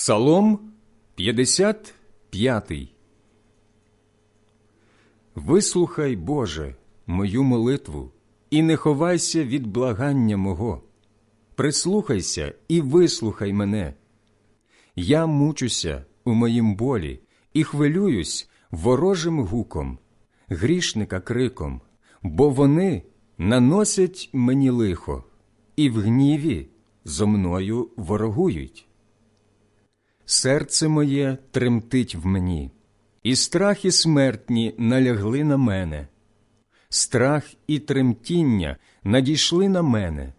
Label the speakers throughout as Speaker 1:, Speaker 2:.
Speaker 1: Псалом 55 Вислухай, Боже, мою молитву, і не ховайся від благання мого. Прислухайся і вислухай мене. Я мучуся у моїм болі і хвилююсь ворожим гуком, грішника криком, бо вони наносять мені лихо, і в гніві зо мною ворогують. Серце моє тремтить в мені, і страхи смертні налягли на мене. Страх і тремтіння надійшли на мене,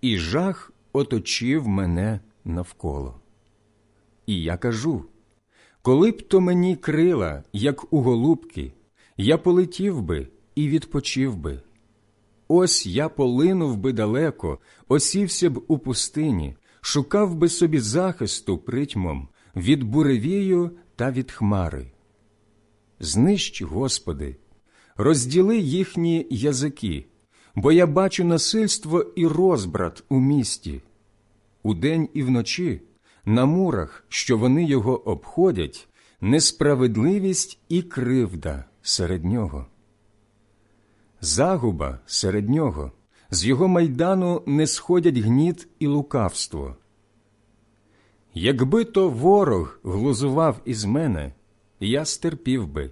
Speaker 1: і жах оточив мене навколо. І я кажу коли б то мені крила, як у голубки, я полетів би і відпочив би. Ось я полинув би далеко, осівся б у пустині, шукав би собі захисту притьмом від буревію та від хмари. Знищ, Господи, розділи їхні язики, бо я бачу насильство і розбрат у місті. Удень і вночі на мурах, що вони його обходять, несправедливість і кривда серед нього. Загуба серед нього, з його майдану не сходять гніт і лукавство. Якби то ворог глузував із мене, я стерпів би,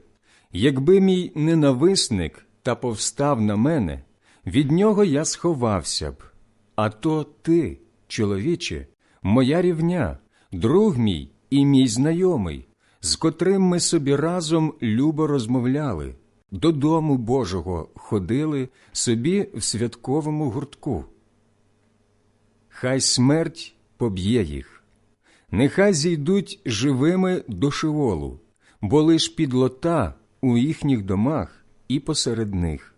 Speaker 1: якби мій ненависник та повстав на мене, від нього я сховався б. А то ти, чоловіче, моя рівня, друг мій і мій знайомий, з котрим ми собі разом любо розмовляли, додому Божого ходили собі в святковому гуртку. Хай смерть поб'є їх, нехай зійдуть живими до шиволу, бо лиш підлота у їхніх домах і посеред них.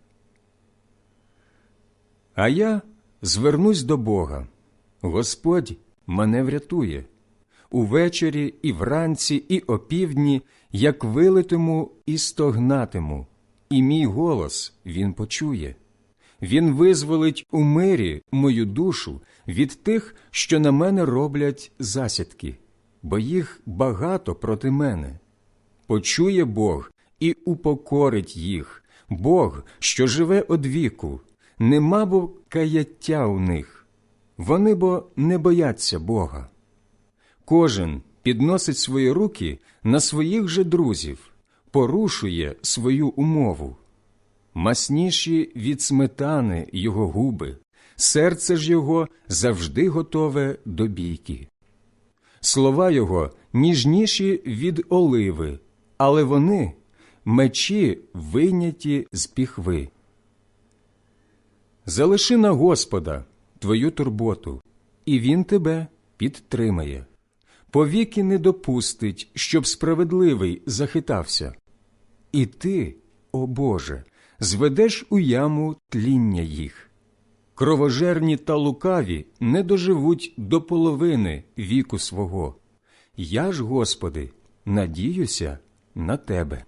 Speaker 1: А я звернусь до Бога. Господь мене врятує. Увечері і вранці, і опівдні, як вилитиму і стогнатиму, і мій голос він почує. Він визволить у мирі мою душу від тих, що на мене роблять засідки, бо їх багато проти мене. Почує Бог і упокорить їх, Бог, що живе одвіку, нема бо каяття у них. Вони бо не бояться Бога. Кожен підносить свої руки на своїх же друзів, порушує свою умову. Масніші від сметани його губи, серце ж його завжди готове до бійки. Слова його ніжніші від оливи, але вони мечі вийняті з піхви. Залиши на Господа твою турботу, і Він тебе підтримає. Повіки не допустить, щоб справедливий захитався. І ти, о Боже, зведеш у яму тління їх. Кровожерні та лукаві не доживуть до половини віку свого. Я ж, Господи, надіюся на Тебе.